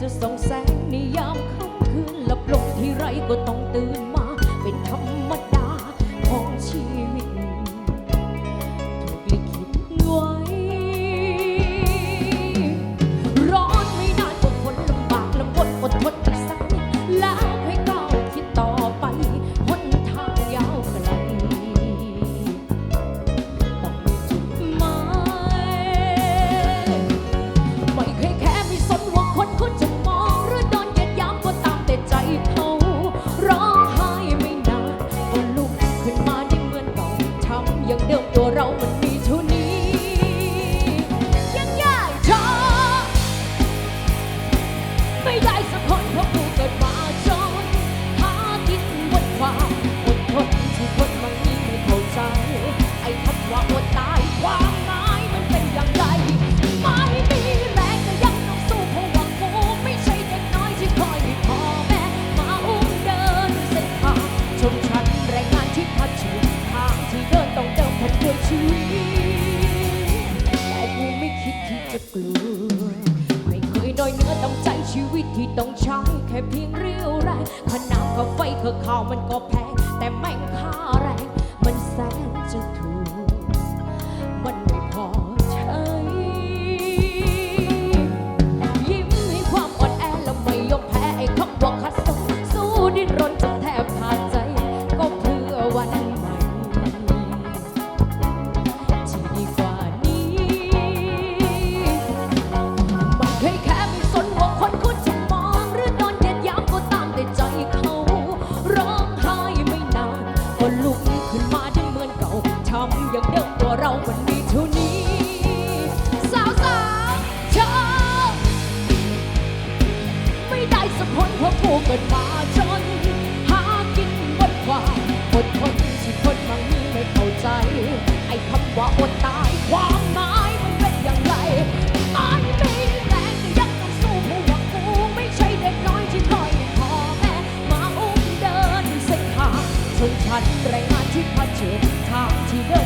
จะส่องแสงในยามค่ำคืนหลับลงที่ไรก็ต้องตื่น dẫn đường ไม่เคยด้อยเนื้อต้องใจชีวิตที่ต้องใช้แค่เพียงเรี่ยวแรงพน้ำกับไฟกับข้าวมันก็แพงแต่แม่งค่า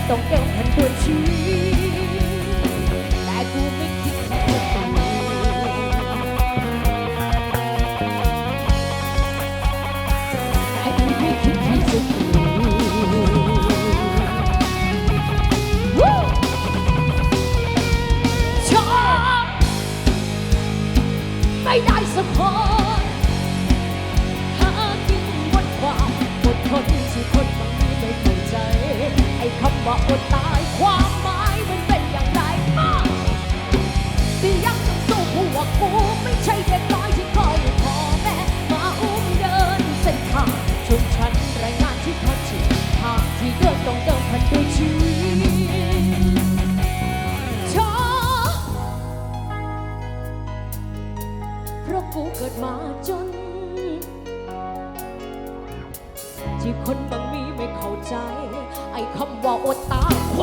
Tổng. ไม่ใช่เด็กน้อยที่คอยพ่อแม่มาอุ้มเดินเส้นทางชนชั้นแรงงานที่พัดชิดทางที่เดินต้องเดินพันด้วยชีวิตเพราะกูเกิดมาจน ที่คนบางมีไม่เข้าใจ ไอคำว่าอดตาคว